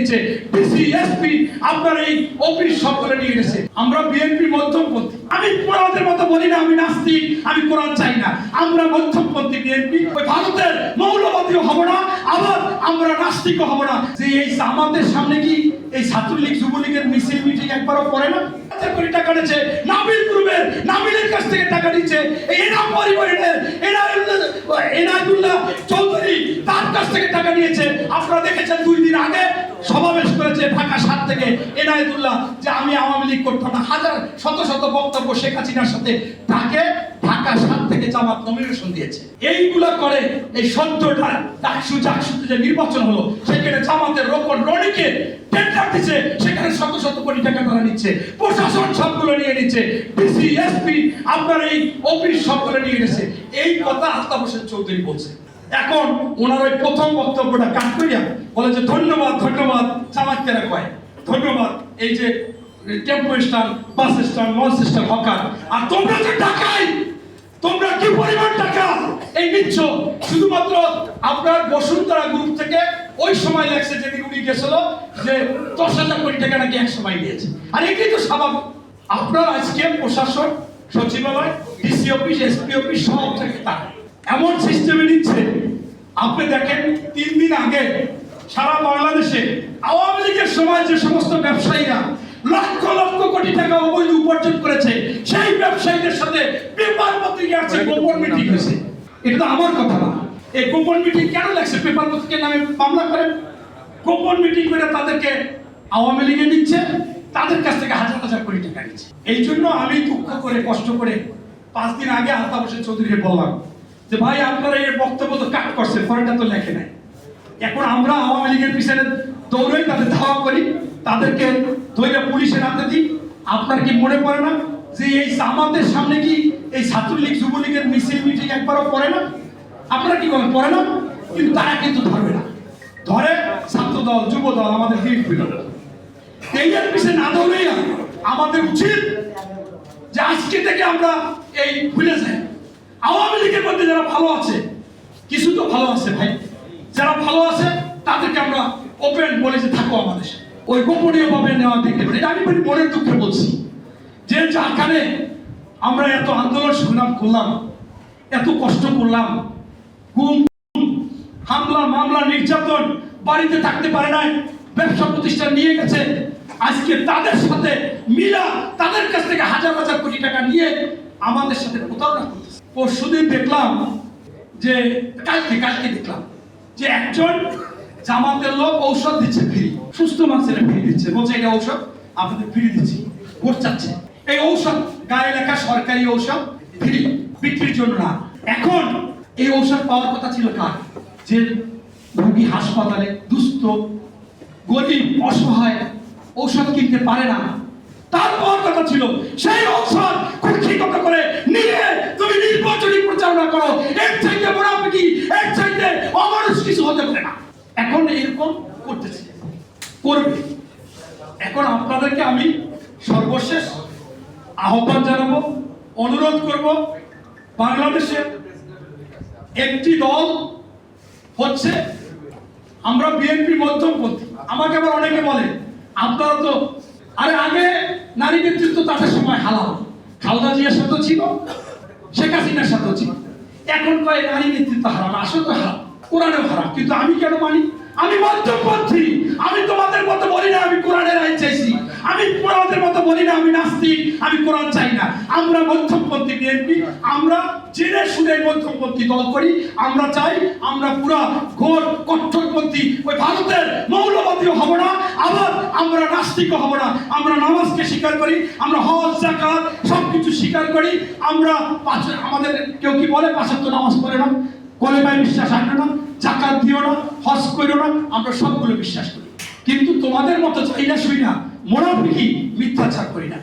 নিচ্ছে ডিসিএসপি আপনার এই অফিস সব করে নিয়ে গেছে। আমরা বিএনপি মধ্যমপন্থী। আমি কোরআনের মতো বলি না, আমি নাস্তিক, আমি কোরআন চাই না। আমরা মধ্যমপন্থী বিএনপি। ওই ভারতের মৌলবাদীও হব না, আবার আমরা নাস্তিকও হব না। যে এই আমাদের সামনে কি এই ছাত্রলীগ, যুবলীগের মিছিল, মিটিং একবারও করে না? কোটি টাকা নিচ্ছে নাবিল গ্রুপের, নাবিলের কাছ থেকে টাকা নিচ্ছে। এই পরিবারের এনায়ুল্লাহ এনায়তুল্লাহ চৌধুরী তার কাছ থেকে টাকা নিয়েছে আপনারা দেখেছেন দুই দিন আগে সমাবেশ করেছে ঢাকা সাত থেকে এনায়তুল্লাহ, যে আমি আওয়ামী লীগ করতাম না। হাজার, শত শত বক্তব্য শেখ হাসিনার সাথে তাকে ঢাকা সাত থেকে জামাত নমিনেশন দিয়েছে। এইগুলা করে এই সদ্যটা ডাকসু জাকসুতে যে নির্বাচন হলো, সেখানে জামাতের রোপণ রনিকে টেন্ডার দিচ্ছে সেখানে শত শত কোটি টাকা তারা নিচ্ছে। প্রশাসন সবগুলো নিয়ে নিচ্ছে, ডিসি, এসপি, আপনার এই অফিস সবগুলো নিয়ে নিচ্ছে। এই কথা আলতাফ হোসেন চৌধুরী বলছে। এখন ওনার ওই প্রথম বক্তব্যটা কাট করিয়া বলে যে ধন্যবাদ ধন্যবাদ জামাতকেরা কয়? ধন্যবাদ, এই যে tempo stand, bus stand, mall stand, hawker. আর তোমরা যে টাকাই, তোমরা কি পরিমাণ টাকা? এই নিচ্ছ। শুধুমাত্র আপনার বসুন্ধরা গ্রুপ থেকে ওই সময় লাগছে যেদিন উনি গেছিল যে দশ হাজার কোটি টাকা নাকি এক সময় দিয়েছে। আর এটাই তো স্বাভাবিক আপনার আজকে প্রশাসন, সচিবালয়, ডিসি অফিস, এসপি অফিস সব থেকে টাকা এমন সিস্টেমে নিচ্ছে আপনি দেখেন তিন দিন আগে সারা বাংলাদেশে আওয়ামী লীগের সময় যে সমস্ত ব্যবসায়ীরা লক্ষ লক্ষ কোটি টাকা অবৈধ উপার্জন করেছে সেই ব্যবসায়ীদের সাথে পেপার পত্রিকা আছে গোপন মিটিং হয়েছে এটা তো আমার কথা না। এই গোপন মিটিং কেন লাগছে? পেপার পত্রিকার নামে মামলা করে। গোপন মিটিং করে তাদেরকে আওয়ামী লীগে নিচ্ছে তাদের কাছ থেকে হাজার হাজার কোটি টাকা নিচ্ছে। এই জন্য আমি দুঃখ করে কষ্ট করে পাঁচ দিন আগে হোসেন চৌধুরীকে বললাম যে ভাই আপনারা এর বক্তব্য তো কাট করছে পরেটা তো লেখে নাই। এখন আমরা আওয়ামী লীগের পিছনে দৌড়ই তাদের ধাওয়া করি, তাদেরকে ধৈর্য পুলিশের হাতে দিই। আপনার কি মনে পড়ে না যে এই আমাদের সামনে কি এই ছাত্রলীগ, যুবলীগের মিছিল মিটিং একবারও পড়ে না? আপনারা কি বলেন, পড়ে না? কিন্তু তারা কিন্তু ধরবে না। ধরে ছাত্র দল যুব দল আমাদের বিএনপি দল এইটার পিছনে না দৌড়েই আমাদের উচিত যে আজকে থেকে আমরা এই ভুলে যাই। আওয়ামী লীগের মধ্যে যারা ভালো আছে, কিছু তো ভালো আছে ভাই। যারা ভালো আছে, তাদেরকে আমরা ওপেন বলে যে থাকো আমাদের ওই গোপনীয় ভাবে নেওয়া দেখতে পারি। আমি মানে মনের দুঃখে বলছি। যে যারখানে আমরা এত আন্দোলন সংগ্রাম করলাম, এত কষ্ট করলাম, গুম, হামলা, মামলা, নির্যাতন, বাড়িতে থাকতে পারে নাই, ব্যবসা প্রতিষ্ঠান নিয়ে গেছে, আজকে তাদের সাথে মিলা তাদের কাছ থেকে হাজার হাজার কোটি টাকা নিয়ে আমাদের সাথে প্রতারণা করতেছে। পরশুদিন দেখলাম যে, কালকে কালকে দেখলাম যে একজন জামাতের লোক ঔষধ দিচ্ছে ফ্রি, সুস্থ মানুষের ফ্রি দিচ্ছে। বলছে, এটা ঔষধ, আপনাদের ফ্রি দিচ্ছি, ভোট চাচ্ছে। এই ঔষধ, গায়ে লেখা সরকারি ঔষধ, ফ্রি, বিক্রির জন্য না। এখন এই ঔষধ পাওয়ার কথা ছিল কার? যে রোগী হাসপাতালে দুস্থ, গরিব, অসহায়, ঔষধ কিনতে পারে না। তার পাওয়ার কথা ছিল, সেই ঔষধ কুক্ষিগত করে নিয়ে তুমি নির্বাচনী প্রচারণা করো। এর চাইতে মোনাফিকি এর চাইতে অমানুষ কিছু হতে পারে না। এখন এরকম করতেছে, করবে। এখন আপনাদেরকে আমি সর্বশেষ আহ্বান জানাব, অনুরোধ করব বাংলাদেশের একটি দল হচ্ছে আমরা বিএনপি মধ্যমপন্থী। আমাকে আবার অনেকে বলে, আপনারা তো আরে আগে নারী নেতৃত্ব তাদের সময় হালাল। খালদা জিয়ার সাথে ছিল, শেখ হাসিনার সাথে ছিল। এখন কয় নারী নেতৃত্ব হারাম, আসলে হারাম, কোরআনেও হারাম। কিন্তু আমি কেন মানি? আমি মধ্যমপন্থী আমি তোমাদের মতো বলি না আমি কোরআনের আইন চাইছি আমি তোমাদের মতো বলি না, আমি নাস্তিক, আমি কোরআন চাই না। আমরা মধ্যমপন্থী বিএনপি আমরা জেনে শুনে মধ্যমপন্থী দল করি, আমরা চাই আমরা পুরা ঘোর কঠোরপন্থী ওই ভারতের মৌলবাদীও হব না, আবার আমরা নাস্তিকও হব না। আমরা নামাজকে স্বীকার করি, আমরা হজ, জাকাত সবকিছু স্বীকার করি। আমরা আমাদের কেউ কি বলে পাঁচাত্ত নামাজ পড়ে না? কলেমায় বিশ্বাস আনবে না, জাকাত দিও না, হজ করিও না, আমরা সবগুলো বিশ্বাস করি। কিন্তু তোমাদের মতো চাই না, শুই না। মোনাফিকি মিথ্যাচার করি না